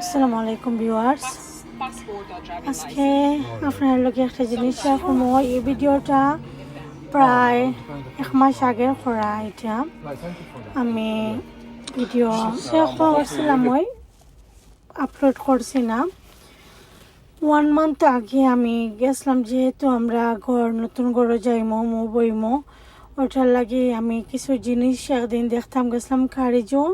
আসসালামু আলাইকুম ভিউয়ার্স। আজকে আপনার লোকে একটা জিনিস রাখব। এই ভিডিওটা প্রায় এক মাস আগে করা এটা। আমি ভিডিও শেষ করছিলাম ওই আপলোড করছি না। ওয়ান মান্থ আগে আমি গেছিলাম, যেহেতু আমরা ঘর, নতুন ঘরে যাইমো, মো বইমো। ওটার লাগে আমি কিছু জিনিস একদিন দেখতাম, গেছিলাম কারিজো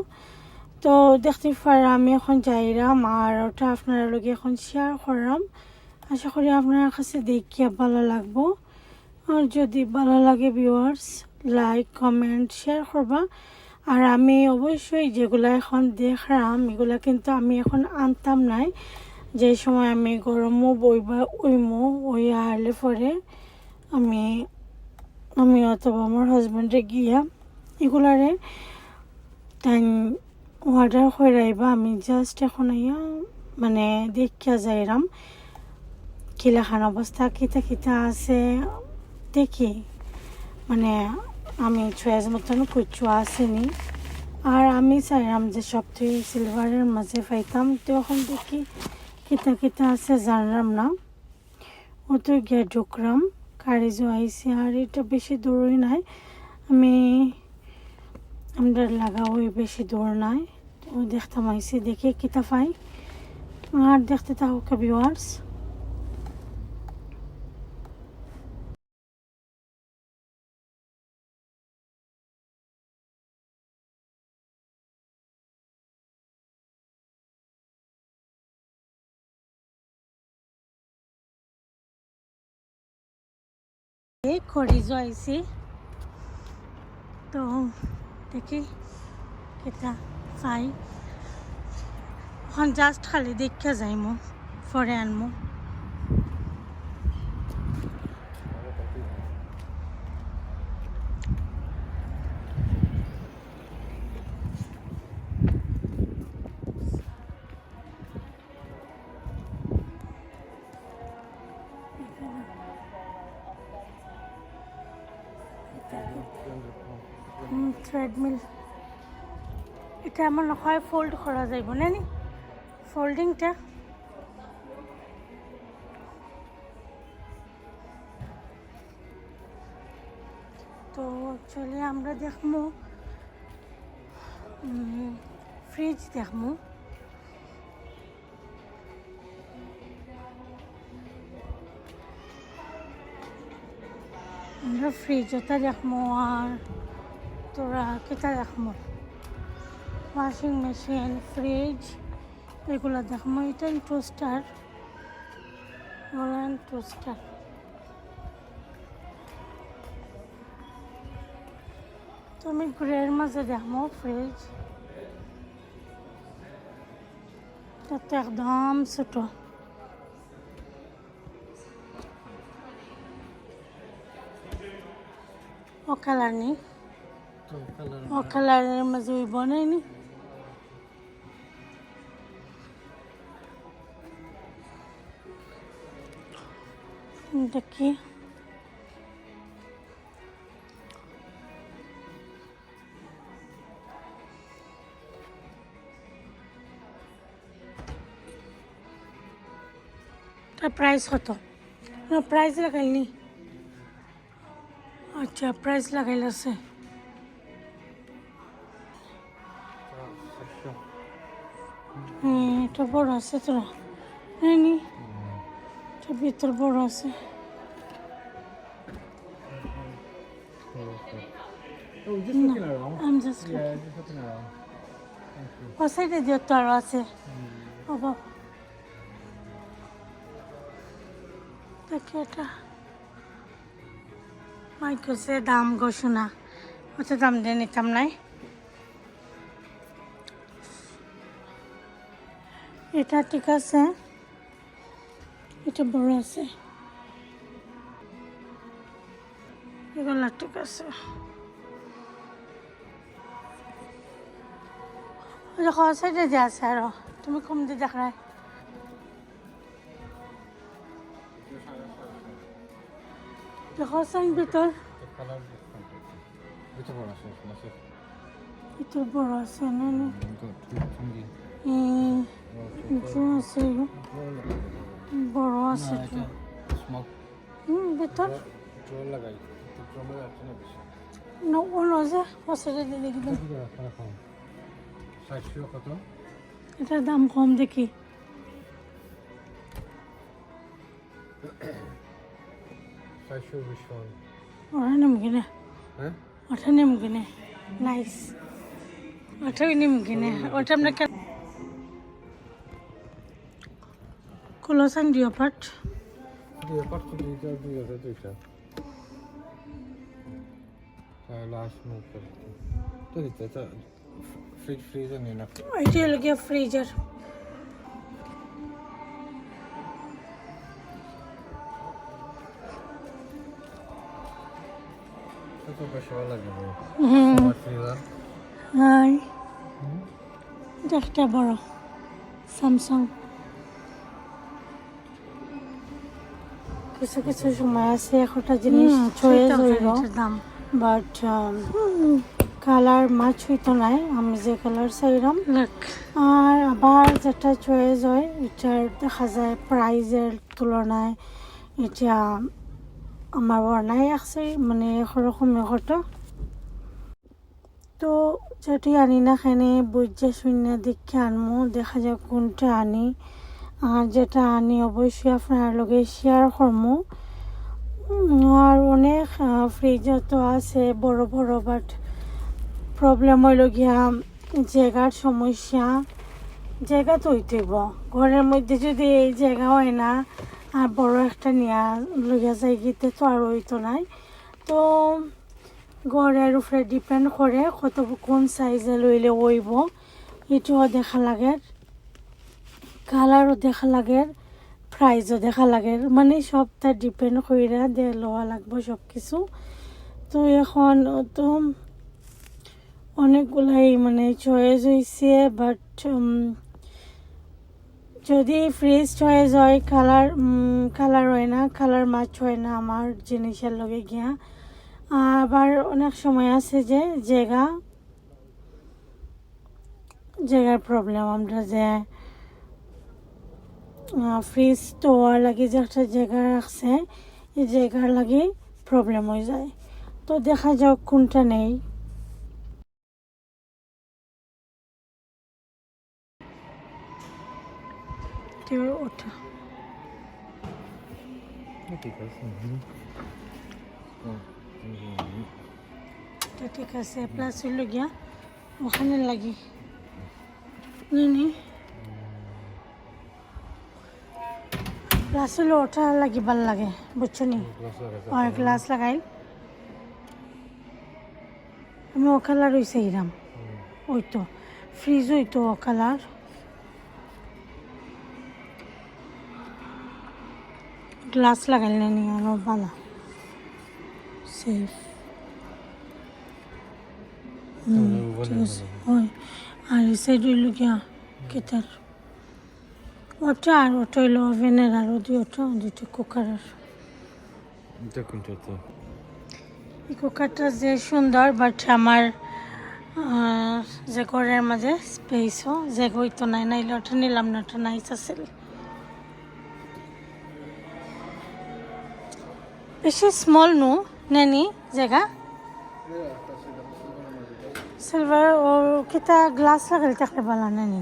তো দেখতে পারে আমি এখন যাইরাম আর ওটা আপনার লগে এখন শেয়ার করলাম আশা করি আপনার কাছে দেখিয়ে ভালো লাগবো। আর যদি ভালো লাগে ভিউয়ার্স লাইক কমেন্ট শেয়ার করবা। আর আমি অবশ্যই যেগুলো এখন দেখলাম এগুলো কিন্তু আমি এখন আনতাম নাই। যে সময় আমি গরমও বইবা উইমো, ওই আহলে পরে আমি আমি অথবা আমার হাজব্যান্ডে গিয়া এগুলারে তাই অর্ডার করে আইবা আমি জাস্ট এখন আইয়া মানে দেখিয়া যাইরাম। কিলাখান অবস্থা, কিতা কিতা আছে, দেখি। মানে আমি চয়েস মতন কুচু আসেনি। আর আমি চাইলাম যে সবথেকে সিলভারের মাঝে পাইতাম এখন দেখি কিতা কিতা আছে, জানলাম না। ও তো গিয়ে ঢুকলাম কারিজও আইসি আর এটা বেশি দূরই নাই। আমি আমরা লাগাও বেশি দূর নাই। তো দেখতাম আইসি দেখে কিতা পাই আর দেখতে থাকো ভিউয়ার্স এই খরিজও আইসি তো দেখি কেটা খাই এখন জাস্ট খালি দেখে যাইমো পরে আনমো। থ্রেডমিল আমার হয় ফোল্ড করা যাইব, না নি? ফোল্ডিংটা তো অ্যাকচুয়ালি আমরা দেখমু ফ্রিজ দেখমু। আমরা ফ্রিজটা দেখমু আর তোরা কেটা দেখমু? ওয়াশিং মেশিন ফ্রিজ এগুলো দেখমু এটা টোস্টার বলেন টোস্টার তো আমি গ্রের মাঝে দেখমু ফ্রিজ তাতে একদম ছোটো। ও কালার নেই। ও কালারের মাঝে ওই বনায়নি দেখি। তার প্রাইস কত? না প্রাইস লাগাইনি। আচ্ছা প্রাইস লাগাইল আছে। এটা বড় আছে তোরা নি। ভিতর বড় আছে। just looking around. আমি just Yeah, just looking around. Thank you. ও সাইডে দিয়ে তো আরও আছে। বাবা। দেখি এটা। মাই কইছে দাম শোনা অত দাম দিয়ে নিতাম নাই। এটা ঠিক আছে। এটা বড় আছে এগুলো ঠিক আছে দেখো সাইডে যে আছে আরও তুমি কম দিয়ে দেখায় দেখো সাইন ভিতর The color different. Which one is it? Massive. ভিতর বড় আছে না আছে বড় আছে না এটা স্মোক হুম ভিতর ড্রো লাগাই ড্রমে যাচ্ছে না বেশি। না অন্য যে বছরে দিয়ে দেখি দাম। ষাটশো কত? এটার দাম কম দেখি। ষাটশো বিশ ওরা নিম কিনে হ্যাঁ? ওটা নিম কিনে নাইস ওটাও নিম কিনে ওটা আমরা কেন কুলোসান দিও পাট। দুই পাঁচশো দুইটা দুই হাজার দুইটা লাস্ট মুখ করতে তো দিতে ফ্রিজ ফ্রিজে নিয়ে না। এটা হলো গিয়ে ফ্রিজার এটা একটা বড় স্যামসাং কিছু কিছু সময় আছে একটা জিনিস হইল দাম। বাট কালার মাছ হইতো নাই আমি যে কালার চাইলাম আর আবার যেটা চয়েস হয় এটার দেখা যায় প্রাইজের তুলনায় এটা আমার বর্ণাই আছে মানে এরকম কত তো যেটি আনি না খানে বুঝে শূন্য দেখে আনমো দেখা যাক কোনটা আনি। আর যেটা আনি অবশ্যই আপনার লগে শেয়ার করমু। আর অনেক ফ্রিজ তো আছে, বড় বড় বাট প্রবলেম হইল গিয়া জায়গার সমস্যা। জায়গা তো হইতেইব। ঘরের মধ্যে যদি এই জায়গা হয় না, আর বড় একটা নিয়া লইয়া যাই গিতে তো আর হইতো নাই। তো ঘরের উপরে ডিপেন্ড করে কত কোন সাইজে লইলে হইব, এটাও দেখা লাগে। কালারও দেখা লাগে প্রাইজও দেখা লাগে। মানে সবটা ডিপেন্ড কইরা দিয়ে লওয়া লাগবো সব কিছু তো এখন তো অনেকগুলাই মানে চয়েস হয়েছে বাট যদি ফ্রিজ চয়েস হয় কালার কালার হয় না কালার মাছ হয় না আমার জিনিসের লগে গিয়া। আবার অনেক সময় আছে যে, জায়গা, জায়গার প্রবলেম আমরা যে ফ্রিজ তো হওয়ার লাগে যে একটা জায়গা রাখছে এই জায়গার লাগে প্রবলেম হয়ে যায়। তো দেখা যাক কোনটা নেই। ওঠা। ঠিক আছে। প্লাস হইল গিয়া ওখানে লাগি। নি। প্লাস হইল ওটা লাগি ভালো লাগে বুঝছ নি আর গ্লাস লাগাই আমি ও কালার হয়েছে ইরাম ওই তো ফ্রিজ ওই তো ও কালার গ্লাস লাগাইলে নি আরও ভালো সেফ ঠিক আছে ওই আর এই সাইড হইল গিয়া কেটার ওটা আর ওটা হইল ওভেনের আর ওদি ওটা দুইটা কুকারের এই কুকারটা যে সুন্দর বাট আমার যে ঘরের মাঝে স্পেসও যে হইতো নাই নাইলে ওটা নিলাম না ওটা নাইস আছিল। বেশি স্মল নো নেনি জায়গা? সিলভার ও কিতা গ্লাস লাগাইলে থাকলে ভালো নেনি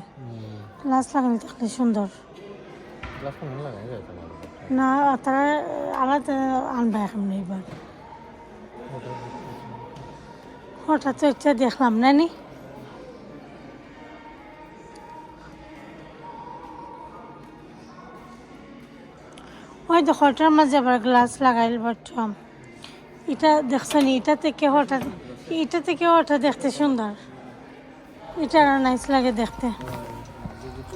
গ্লাস লাগাইলে থাকলে সুন্দর। না তারা আলাদা আনবা এখন এবার হঠাৎ এটা দেখলাম না নি? ওই দেখো ওটার মাঝে আবার গ্লাস লাগাইল বাট এটা দেখছেন এটা থেকে হঠাৎ এটা থেকে হঠাৎ দেখতে সুন্দর। এটা আরও নাইস লাগে দেখতে।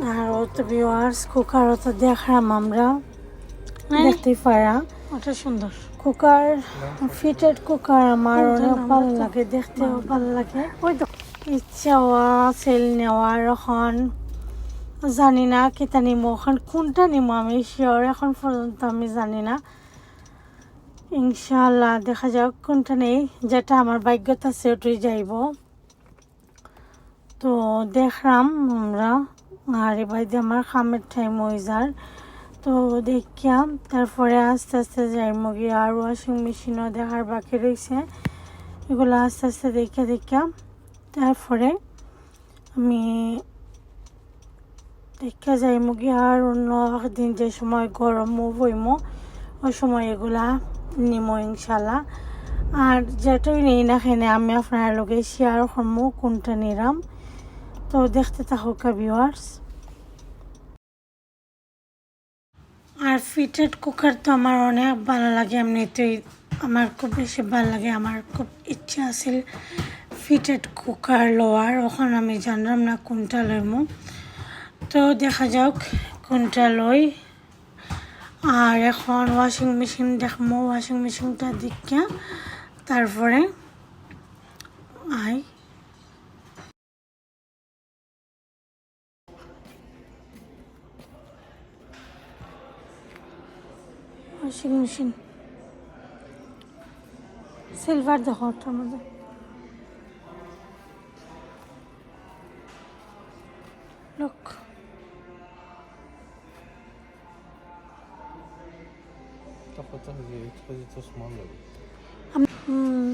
আর ও তো ভিওয়ার্স কুকারও তো দেখলাম আমরা দেখতেই পারা। ওটা সুন্দর। কুকার ফিটেড কুকার আমার অনেক ভালো লাগে দেখতেও ভালো লাগে। ওই তো। ইচ্ছা সেল নেওয়ার এখন। জানি না কেটা নিমো এখন কোনটা নিমো আমি শিওর এখন পর্যন্ত আমি জানি না। ইনশাল্লাহ দেখা যাক কোনটা নেই। যেটা আমার ভাগ্যতা আছে ওটাই যাইব। তো দেখলাম আমরা। আর এবার আমার খামের টাইম হয়ে যার তো দেখিয়াম তারপরে আস্তে আস্তে যাই মুগি আর ওয়াশিং মেশিনও দেখার বাকি রয়েছে এগুলো আস্তে আস্তে দেখে দেখিয়াম তারপরে আমি দেখে যাই মুগি আর অন্য দিন যে সময় গরম বইমো ওই সময় এগুলা নিমো ইনশাল্লাহ আর যেটাই নেই না খেনে আমি আপনার লগে শেয়ার করব কোনটা নিলাম। তো দেখতে থাকুক ভিউয়ার্স আর ফিটেড কুকার তো আমার অনেক ভালো লাগে, এমনিতেই আমার খুব বেশি ভালো লাগে, আমার খুব ইচ্ছা আছিল ফিটেড কুকার লওয়ার, ওখানে আমি জানলাম না কোনটা লইমু। তো দেখা যাক কোনটা লই। আর এখন ওয়াশিং মেশিন দেখব ওয়াশিং মেশিনটা দেখিয়া তারপরে আই ওয়াশিং মেশিন সিলভার দেখো ওটার মধ্যে লোক তা কথা যে এটা তো স্মল লাগে হুম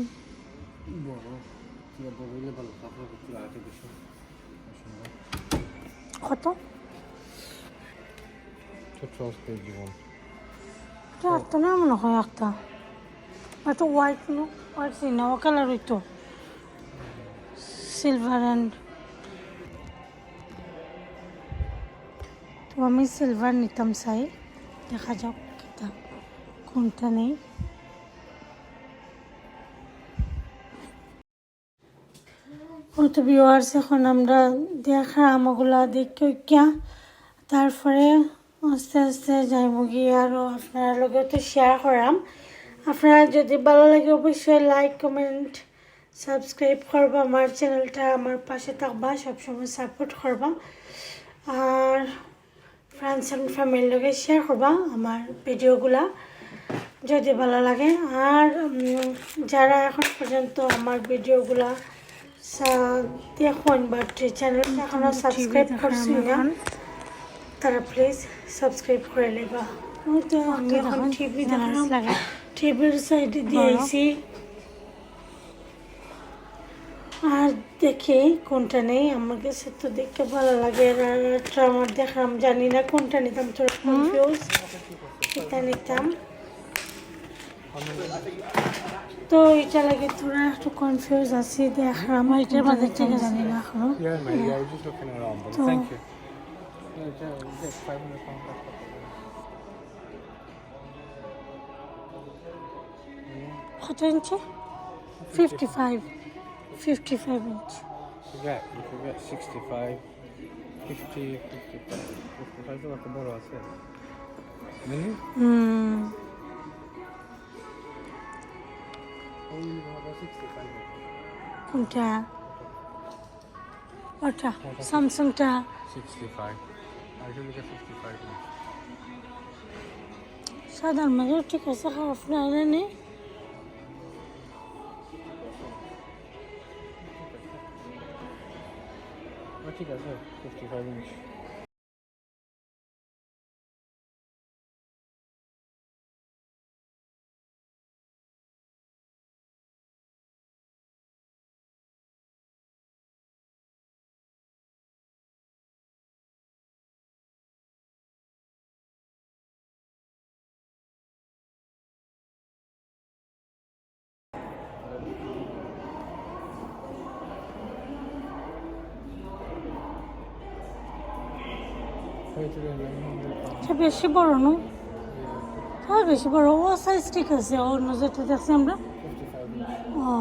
বড় তুই এটা একটা? হোয়াইট হোয়াইট সি না ও কালার হইতো সিলভার অ্যান্ড তো আমি সিলভার নিতাম চাই। দেখা যাক কিতা কোনটা নেই। তো ভিউয়ার্স এখন আমরা দেখলাম ওগুলা দেখে তারপরে আস্তে আস্তে যাইব গিয়ে আরও আপনার লগে তো শেয়ার করাম আপনারা যদি ভালো লাগে অবশ্যই লাইক কমেন্ট সাবস্ক্রাইব করবা আমার চ্যানেলটা আমার পাশে থাকবা সবসময় সাপোর্ট করবা আর ফ্রেন্ডস অ্যান্ড ফ্যামিলির লগে শেয়ার করবা আমার ভিডিওগুলা যদি ভালো লাগে। আর যারা এখন পর্যন্ত আমার ভিডিওগুলা দেখুন বাট চ্যানেলটা এখনও সাবস্ক্রাইব করছি না তারা প্লিজ সাবস্ক্রাইব করে নেবা। ওই তো আমি এখন টিভি দেখলাম টিভির সাইডে দিয়েছি। আর দেখি কোনটা নেই আমার কাছে তো দেখতে ভালো লাগে। আর আমার দেখলাম জানি না কোনটা নিতাম তোর কনফিউজ এটা নিতাম। তো এটা লাগে তোরা একটু কনফিউজ আছি দেখলাম। এটার মধ্যে থেকে জানি না এখনও। Yeah, কত inch fifty five fifty five inch is. You get, you could get 65, 50, 55. 55 তো একটা বড় আছে। Mini? Hmm Oh, you have a 65. কোনটা ওটা স্যামসাংটা 65. I usually get 55 inch. সাধারণ মাঝে ঠিক আছে খারাপ না জানি Oh, ঠিক আছে, 55 inch. বেশি বড় না হ্যাঁ বেশি বড়। ও সাইজ ঠিক আছে অন্য যেটা দেখছি আমরা। 55 inch. ও।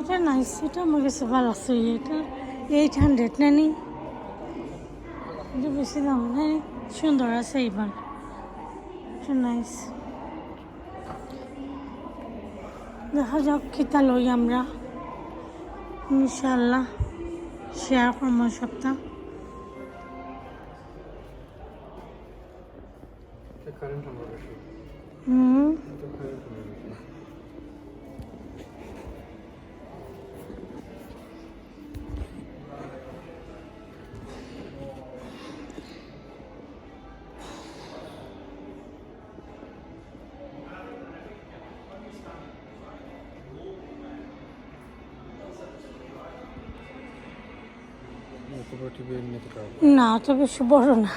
এটা নাইস এটা আমার কাছে ভালো লাগছে এটা এইট হান্ড্রেড নানি এটা বেশি দাম নেই সুন্দর আছে এইবার। এটা নাইস দেখা যাক কিতা লই আমরা। ইনশাল্লাহ শেয়ার করব সপ্তাহ না অত বেশি বড় না।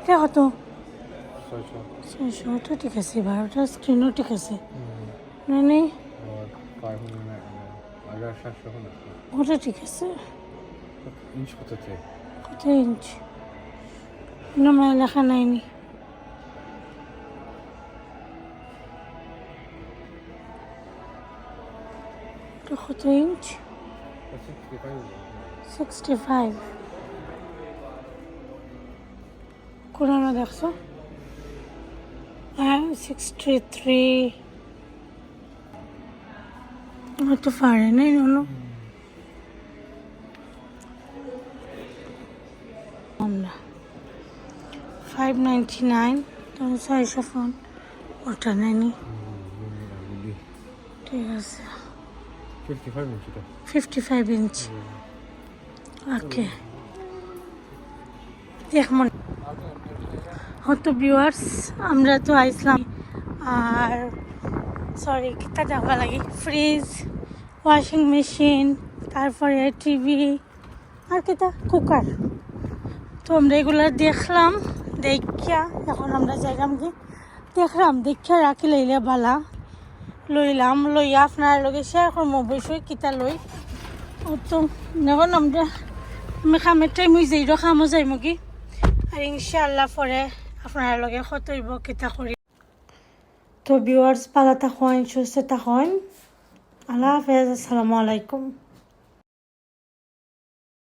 এটা কত? ছয়শো ওটা ঠিক আছে এবার ওটা স্ক্রিনও ঠিক আছে। মানে? ওটা ঠিক আছে। ইঞ্চ কততে কত ইঞ্চ? না মানে লেখা নাইনি। কত ইঞ্চ? সিক্সটি ফাইভ কোরআনে দেখছ? হ্যাঁ সিক্সটি থ্রি হয়তো পারে নাই নো আমরা ফাইভ নাইনটি নাইন তখন ছয়শো ফোন ওটা নেয়নি। ঠিক আছে। ফিফটি ফাইভ ইঞ্চ ওকে দেখ মনে হয়তো ভিউয়ার্স আমরা তো আইসলাম। আর সরি কিতা দেখা লাগি? ফ্রিজ ওয়াশিং মেশিন তারপরে টিভি আর কিতা? কুকার তো আমরা এগুলো দেখলাম দেখিয়া এখন আমরা যাইলাম কি? দেখলাম দেখিয়া রাখি লইলে বালা। লইলাম, লইয়া আপনার লগে শেয়ার করব অবশ্যই কিতা লই? তো এখন আমরা আমি খামের টাইম হয়ে যাই খামো যাই মগি। আর ইনশাআল্লাহ পরে আপনার লগে কতইব কিতা করি। তো ভিউয়ার্স পালা থাকুন সুস্থ থাকুন আল্লাহ হাফেজ, আসসালামু আলাইকুম।